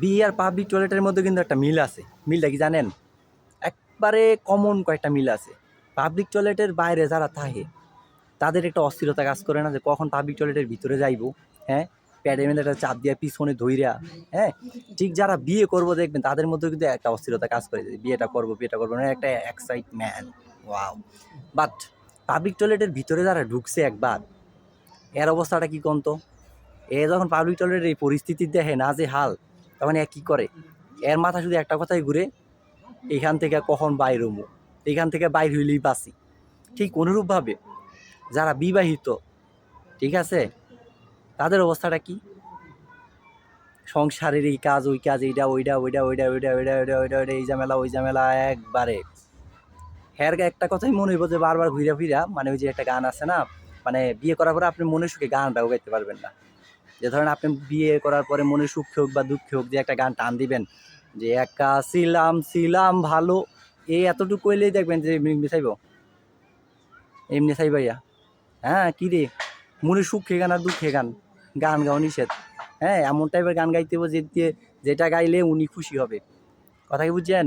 বিয়ে আর পাবলিক টয়লেটের মধ্যে কিন্তু একটা মিল আছে। মিলটা কি জানেন? একবারে কমন কয়েকটা মিল আছে। পাবলিক টয়লেটের বাইরে যারা থাকে, তাদের একটা অস্থিরতা কাজ করে না যে কখন পাবলিক টয়লেটের ভিতরে যাইবো হ্যাঁ? প্যাডের মধ্যে একটা চাপ দিয়ে পিছনে ধইরা হ্যাঁ? ঠিক যারা বিয়ে করব দেখবেন, তাদের মধ্যে কিন্তু একটা অস্থিরতা কাজ করে বিয়েটা করব বিয়েটা করব না, একটা এক্সাইটমেন্ট ওয়াও বাট পাবলিক টয়লেটের ভিতরে যারা ঢুকছে একবার, এর অবস্থাটা কি কন্ত? এ যখন পাবলিক টয়লেটের এই পরিস্থিতি দেখে না যে হাল তখন এ কী করে? এর মাথা শুধু একটা কথাই ঘুরে, এখান থেকে কখন বাইর হমু এখান থেকে বাইর হইলেই বাঁচি। ঠিক অনুরূপভাবে যারা বিবাহিত, ঠিক আছে, তাদের অবস্থাটা কি? সংসারের এই কাজ, ওই কাজ এইটা ওইটা ওইটা ওইটা ওইটা ওইটা ওইটা ওইটা ওইটা এই ঝামেলা, ওই ঝামেলা, একবারে। হ্যার একটা কথাই মনে হইব যে বারবার ঘুরে ফিরা মানে ওই যে একটা গান আছে না মানে বিয়ে করার পরে আপনি মনে সুখে গানটাও গাইতে পারবেন না। যে ধরেন আপনি বিয়ে করার পরে মনে সুখ হোক বা দুঃখ হোক যে একটা গান টান দিবেন, যে একা ছিলাম ছিলাম ভালো এই এতটুকু কইলেই দেখবেন যে এমনি চাইব। এমনি চাইবাইয়া হ্যাঁ কী রে? মনে সুখে গান আর দুঃখে গান। গান গাও নিষেধ। হ্যাঁ এমন টাইপের গান গাইতে হবে যে যেটা গাইলে উনি খুশি হবে। কথা কি বুঝছেন?